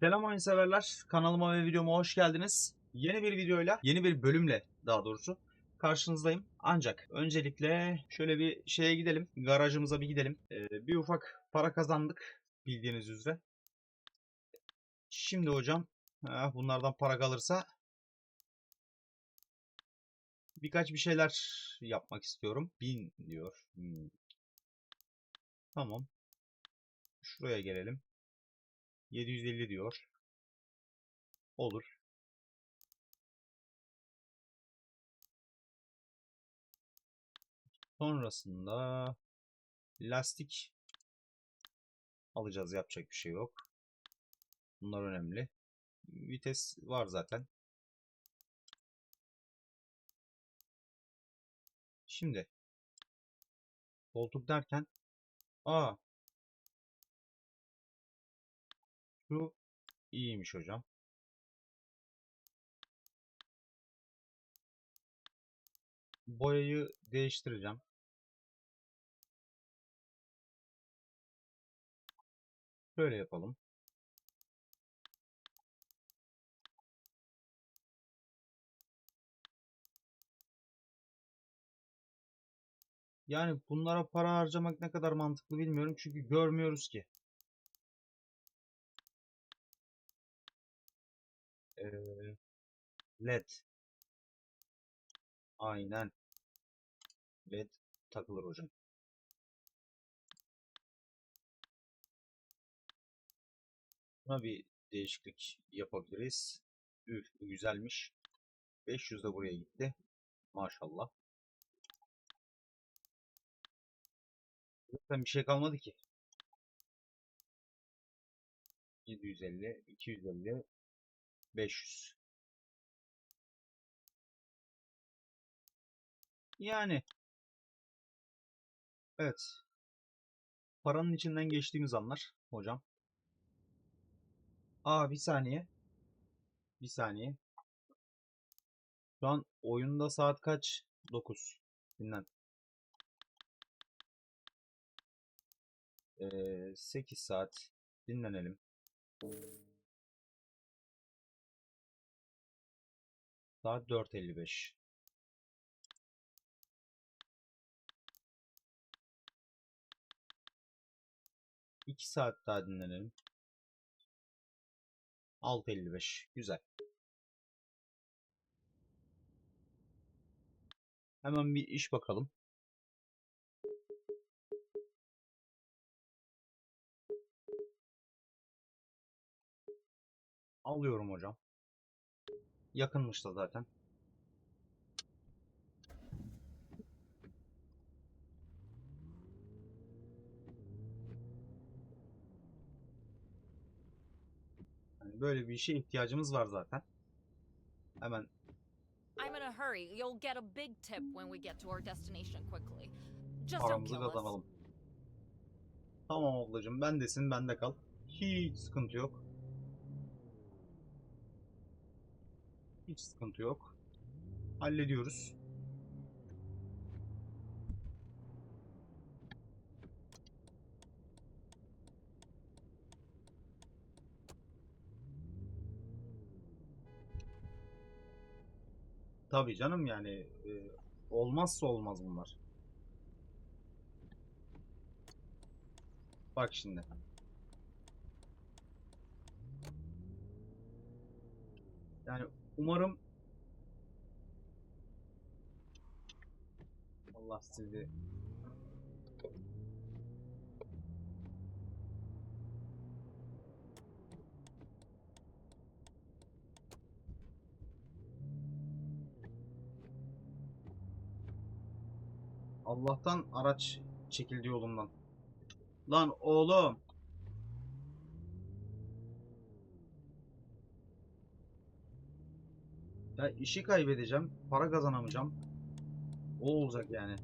Selam oyun severler. Kanalıma ve videoma hoş geldiniz. Yeni bir videoyla, yeni bir bölümle daha doğrusu karşınızdayım. Ancak öncelikle şöyle bir şeye gidelim. Garajımıza bir gidelim. Ee, bir ufak para kazandık bildiğiniz üzere. Şimdi hocam ha, bunlardan para kalırsa birkaç bir şeyler yapmak istiyorum. 1000 diyor. Hmm. Tamam. Şuraya gelelim. 750 diyor. Olur. Sonrasında lastik alacağız. Yapacak bir şey yok. Bunlar önemli. Vites var zaten. Şimdi koltuk derken aa şu iyiymiş hocam. Boyayı değiştireceğim. Şöyle yapalım. Yani bunlara para harcamak ne kadar mantıklı bilmiyorum çünkü görmüyoruz ki. LED. Aynen. LED takılır hocam. Buna bir değişiklik yapabiliriz. Üf, güzelmiş. 500 de buraya gitti. Maşallah. Zaten bir şey kalmadı ki. 750, 250, 500. Yani. Evet. Paranın içinden geçtiğimiz anlar hocam. Aa bir saniye. Bir saniye. Şu an oyunda saat kaç? 9. Dinlen. Ee, 8 saat dinlenelim. Saat 4.55. İki saat daha dinlenelim. 6.55. Güzel. Hemen bir iş bakalım. Alıyorum hocam. Yakınmış da zaten. Yani böyle bir işe ihtiyacımız var zaten. Hemen I'm in a hurry. You'll get a big tip when we get to our destination quickly. Just don't paramızı kill us. kazanalım. Tamam ablacığım bendesin bende kal. Hiç sıkıntı yok. Hiç sıkıntı yok. Hallediyoruz. Tabii canım yani e, olmazsa olmaz bunlar. Bak şimdi. Yani umarım Allah sizi Allah'tan araç çekildi yolumdan. Lan oğlum. Ya işi kaybedeceğim. Para kazanamayacağım. O olacak yani.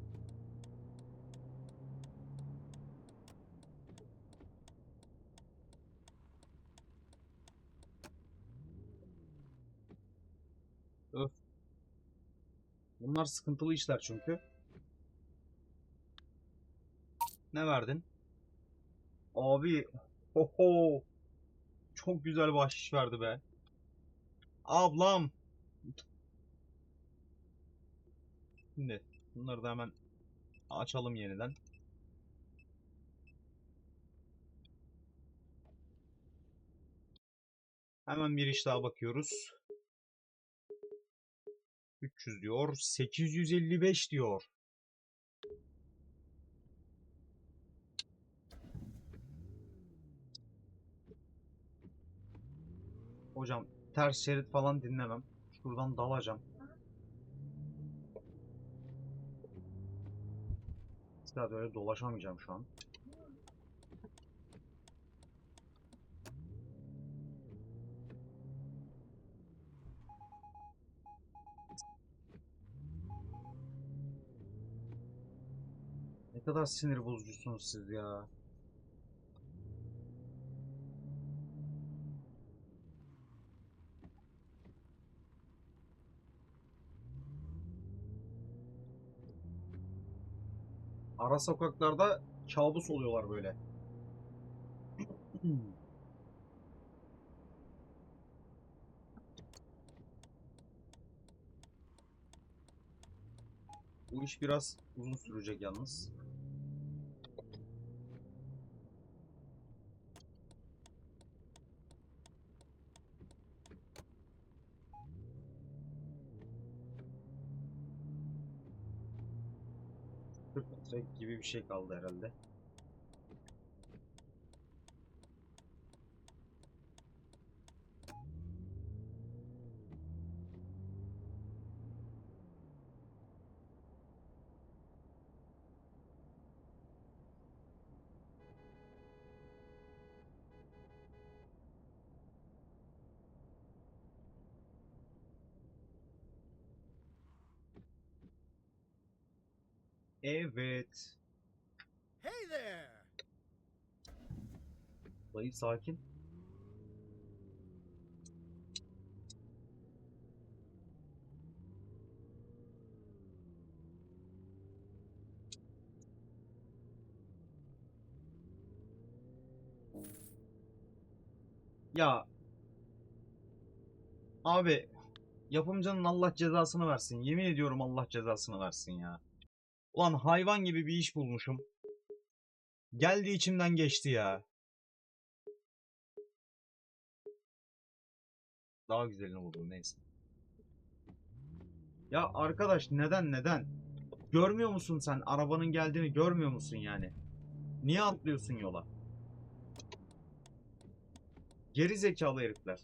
Öf. Bunlar sıkıntılı işler çünkü. Ne verdin? Abi. Oho. Çok güzel bahşiş verdi be. Ablam. Şimdi bunları da hemen açalım yeniden. Hemen bir iş daha bakıyoruz. 300 diyor. 855 diyor. Hocam ters şerit falan dinlemem. Şuradan dalacağım. Zaten öyle dolaşamayacağım şu an. Ne kadar sinir bozucusunuz siz ya. Ara sokaklarda kabus oluyorlar böyle. Bu iş biraz uzun sürecek yalnız. Gibi bir şey kaldı herhalde. Evet. Hey there! Dayı sakin. Ya abi yapımcının Allah cezasını versin. Yemin ediyorum Allah cezasını versin ya. Ulan hayvan gibi bir iş bulmuşum. Geldi içimden geçti ya. Daha güzelini buldum neyse. Ya arkadaş neden neden? Görmüyor musun sen arabanın geldiğini görmüyor musun yani? Niye atlıyorsun yola? Geri zekalı herifler.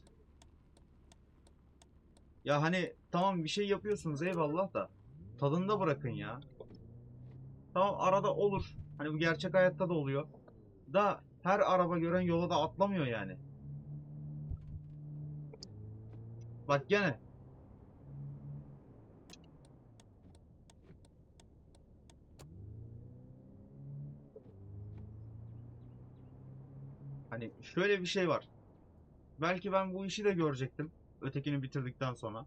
Ya hani tamam bir şey yapıyorsunuz eyvallah da tadında bırakın ya. Tamam arada olur. Hani bu gerçek hayatta da oluyor. Da her araba gören yola da atlamıyor yani. Bak gene. Hani şöyle bir şey var. Belki ben bu işi de görecektim. Ötekini bitirdikten sonra.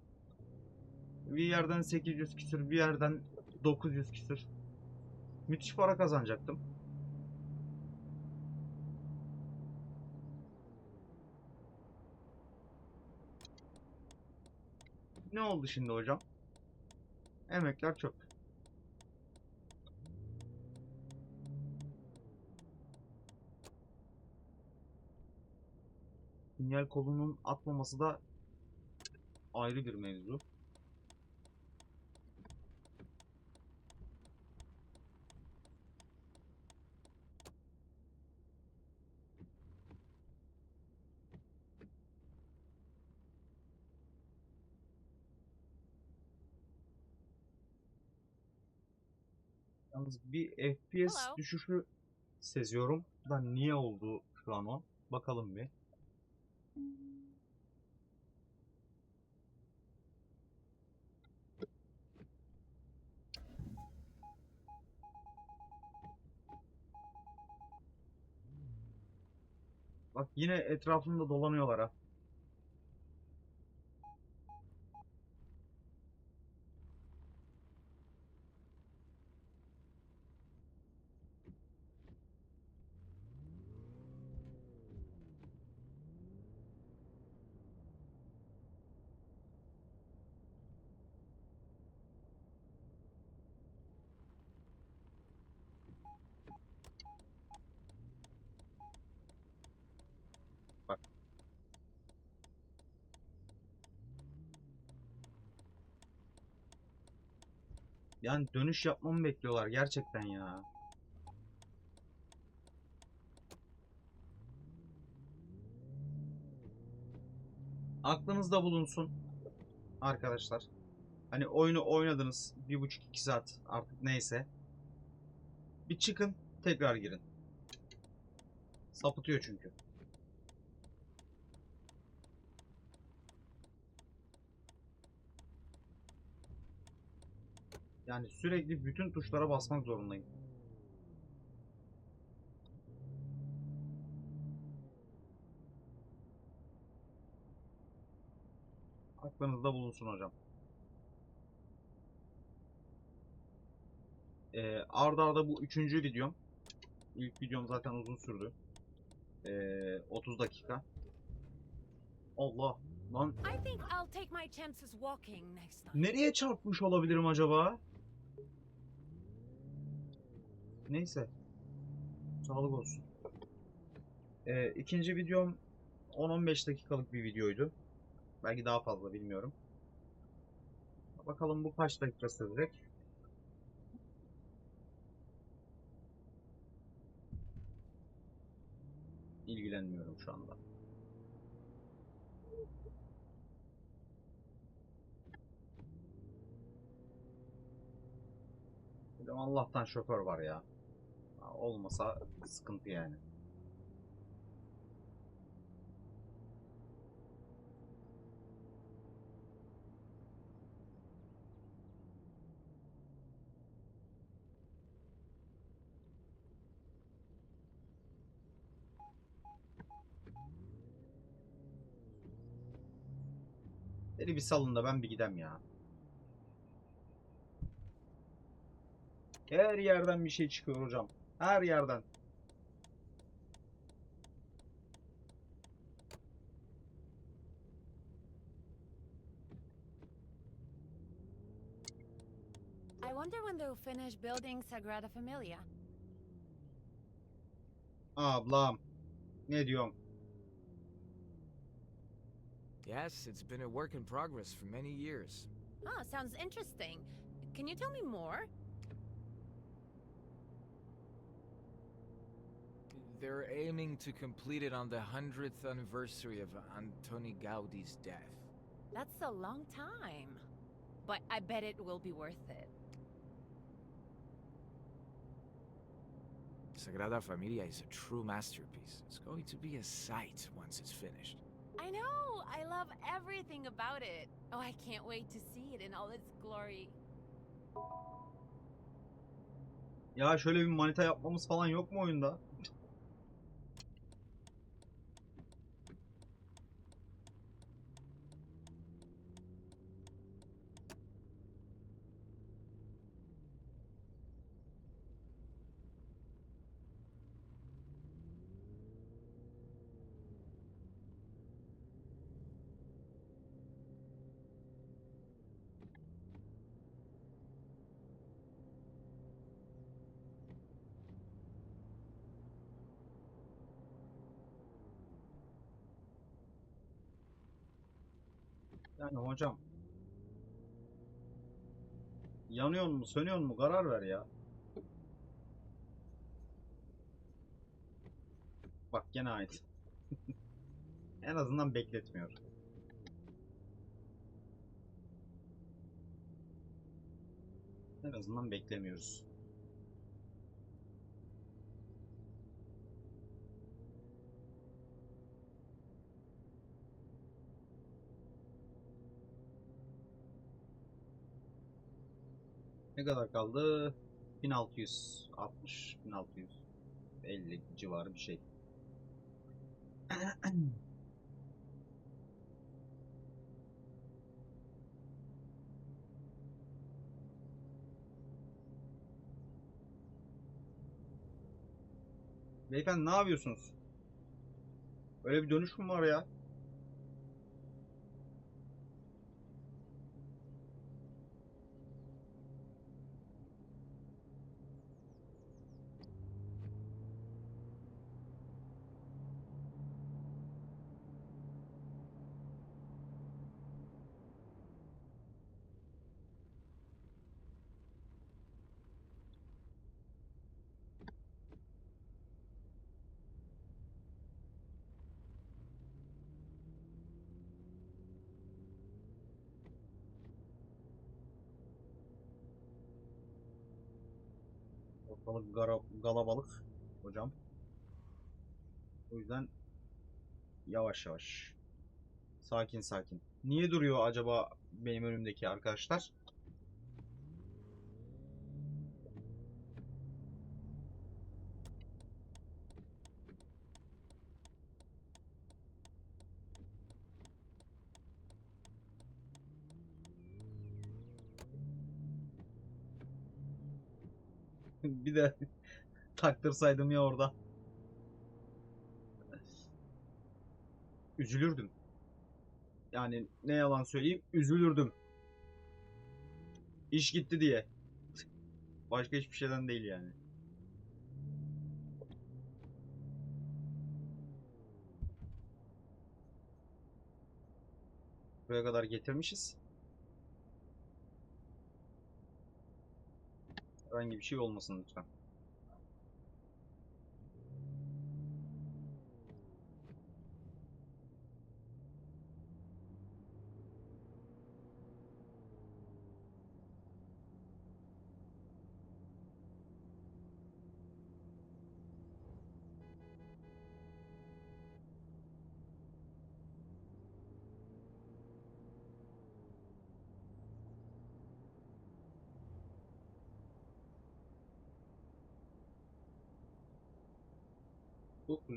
Bir yerden 800 küsür, bir yerden 900 küsür. Müthiş para kazanacaktım. Ne oldu şimdi hocam? Emekler çöp. Sinyal kolunun atmaması da ayrı bir mevzu. Yalnız bir FPS Hello. düşüşü seziyorum. Da niye oldu şu an o? Bakalım bir. Bak yine etrafında dolanıyorlar ha. Yani dönüş yapmamı bekliyorlar gerçekten ya. Aklınızda bulunsun arkadaşlar. Hani oyunu oynadınız bir buçuk iki saat artık neyse. Bir çıkın tekrar girin. Sapıtıyor çünkü. Yani sürekli bütün tuşlara basmak zorundayım. Aklınızda bulunsun hocam. Ee, arda arda bu üçüncü videom. İlk videom zaten uzun sürdü. Ee, 30 dakika. Allah lan. Nereye çarpmış olabilirim acaba? Neyse. Sağlık olsun. Ee, ikinci videom 10-15 dakikalık bir videoydu. Belki daha fazla bilmiyorum. Bakalım bu kaç dakika sürecek. İlgilenmiyorum şu anda. Allah'tan şoför var ya. Olmasa sıkıntı yani. Beni bir salın da ben bir gidem ya. Her yerden bir şey çıkıyor hocam. Her yerden. I wonder when they'll finish building Sagrada Familia. Ablam. Ne diyorum? Yes, it's been a work in progress for many years. Ah, sounds interesting. Can you tell me more? They're aiming to complete it on the 100th anniversary of Antoni Gaudi's death. That's a long time. But I bet it will be worth it. Sagrada Familia is a true masterpiece. It's going to be a sight once it's finished. I know! I love everything about it. Oh, I can't wait to see it in all its glory. Ya şöyle bir manita yapmamız falan yok mu oyunda? Yani hocam. Yanıyor mu, sönüyor mu? Karar ver ya. Bak gene ait. en azından bekletmiyor. En azından beklemiyoruz. Ne kadar kaldı? 1660, 1650 civarı bir şey. Beyefendi ne yapıyorsunuz? Öyle bir dönüş mü var ya? Gara, galabalık hocam. O yüzden yavaş yavaş. Sakin sakin. Niye duruyor acaba benim önümdeki arkadaşlar? bir de taktırsaydım ya orada. Üzülürdüm. Yani ne yalan söyleyeyim üzülürdüm. İş gitti diye. Başka hiçbir şeyden değil yani. Buraya kadar getirmişiz. Herhangi bir şey olmasın lütfen.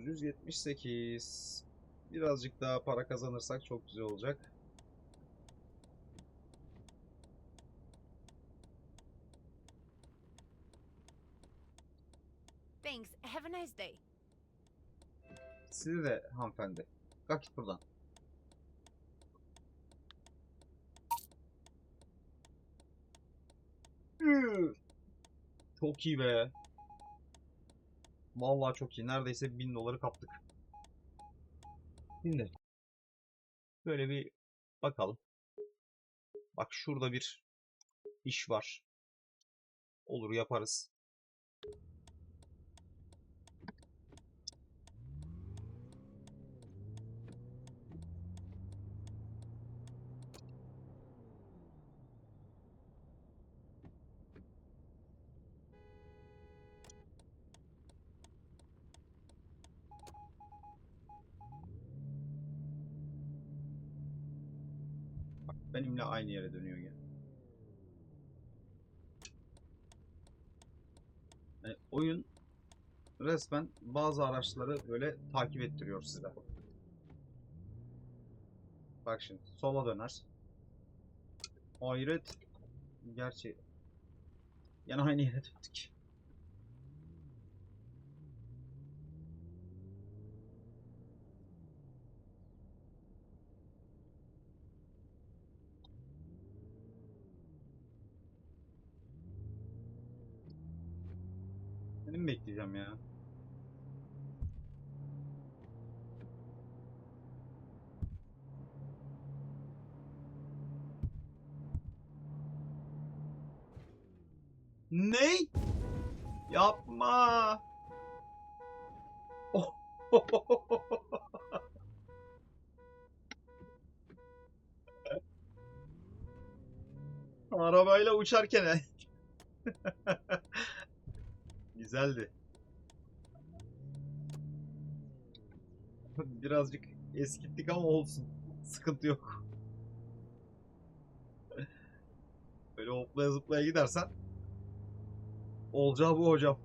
...978... Birazcık daha para kazanırsak çok güzel olacak. Thanks. Have a nice day. Size de hanımefendi. Kalk git buradan. Çok iyi be. Vallahi çok iyi. Neredeyse 1000 doları kaptık. Şimdi böyle bir bakalım. Bak şurada bir iş var. Olur yaparız. Benimle aynı yere dönüyor ya. Yani oyun resmen bazı araçları böyle takip ettiriyor size. Bak şimdi sola döner. Hayret. Gerçi yine aynı yere döndük. Mi bekleyeceğim ya? Ne? Yapma. Oh. Arabayla uçarken Güzeldi. Birazcık eskittik ama olsun. Sıkıntı yok. Böyle hoplaya zıplaya gidersen olacağı bu hocam.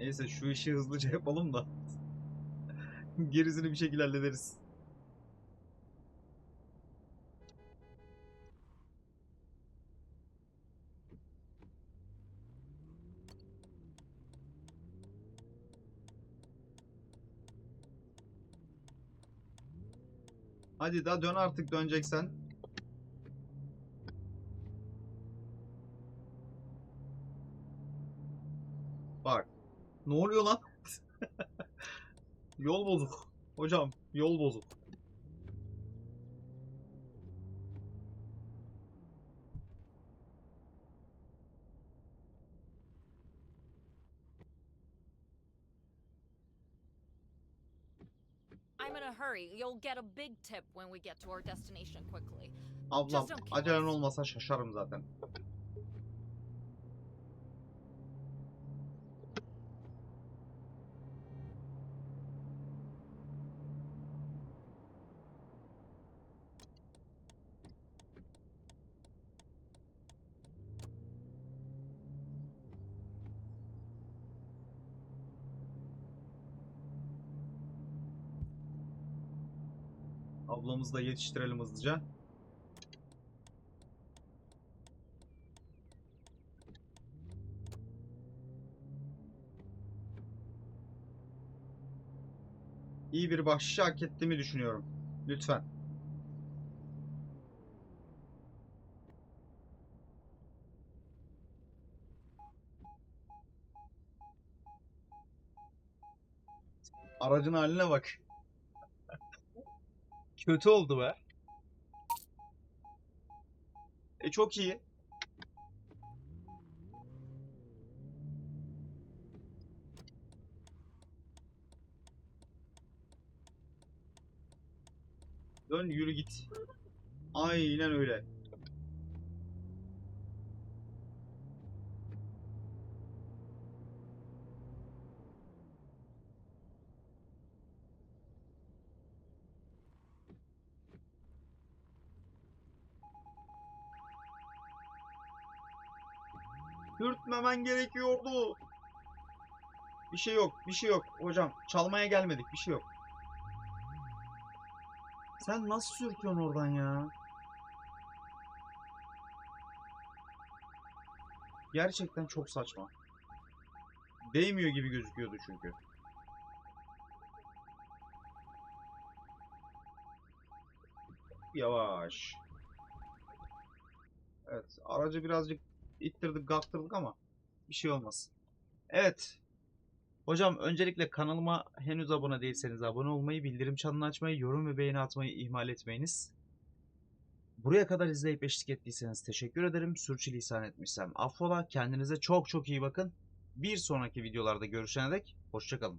Neyse şu işi hızlıca yapalım da gerisini bir şekilde hallederiz. Hadi daha dön artık döneceksen. Bak. Ne oluyor lan? yol bozuk. Hocam yol bozuk. You'll get a big tip when we get to our destination quickly. Ablam acelen olmasa şaşarım zaten. Ablamızı da yetiştirelim hızlıca. İyi bir bahşiş hak ettiğimi düşünüyorum. Lütfen. Aracın haline bak. Kötü oldu be. E çok iyi. Dön yürü git. Aynen öyle. Dürtmemen gerekiyordu. Bir şey yok, bir şey yok. Hocam çalmaya gelmedik, bir şey yok. Sen nasıl sürtüyorsun oradan ya? Gerçekten çok saçma. Değmiyor gibi gözüküyordu çünkü. Yavaş. Evet, aracı birazcık ittirdik, kalktırdık ama bir şey olmaz. Evet. Hocam öncelikle kanalıma henüz abone değilseniz abone olmayı, bildirim çanını açmayı, yorum ve beğeni atmayı ihmal etmeyiniz. Buraya kadar izleyip eşlik ettiyseniz teşekkür ederim. Sürçülisan etmişsem affola. Kendinize çok çok iyi bakın. Bir sonraki videolarda görüşene dek hoşçakalın.